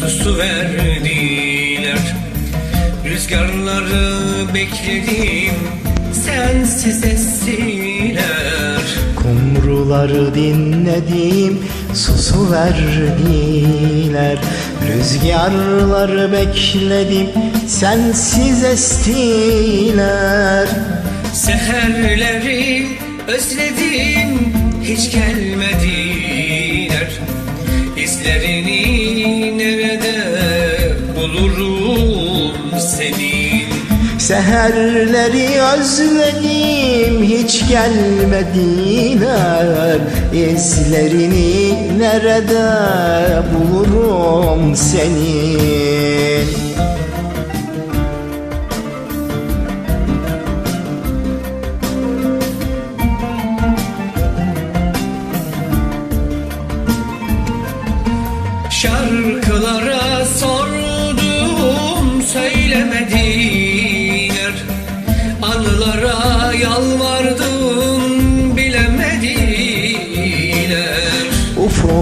susu verdiler. Rüzgarları bekledim sensiz estiler Kumruları dinledim susu verdiler. Rüzgarları bekledim sensiz estiler. Seherleri özledim Seherleri özledim hiç gelmediler İzlerini nerede bulurum senin Şarkılara sordum söylemediler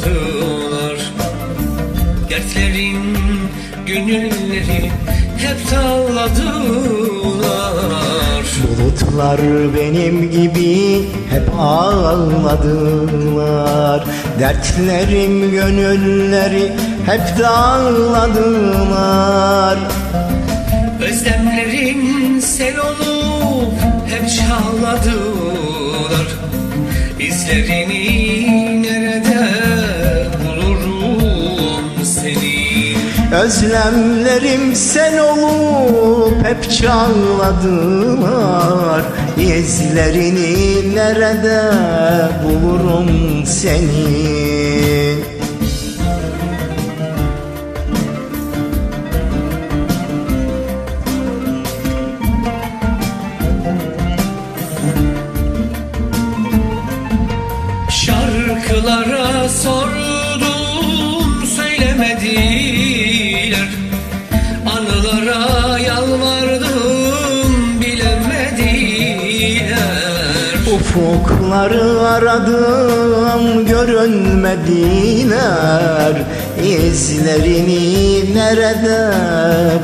ağladılar Dertlerin gönülleri hep dağladılar Bulutlar benim gibi hep ağladılar. Dertlerim gönülleri hep dağladılar. Özlemlerin sel olup hep çağladılar. İzlerini Özlemlerim sen olup hep çağladılar. İzlerini nerede bulurum senin Anılara yalvardım bilemediler. Ufukları aradım görünmediler. İzlerini nerede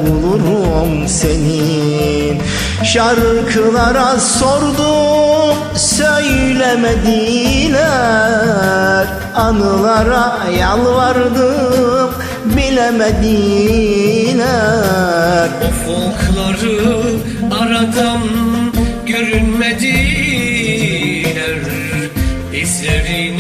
bulurum senin? Şarkılara sordum söylemediler. Anılara yalvardım bilemediler Ufukları aradım görünmediler İzleri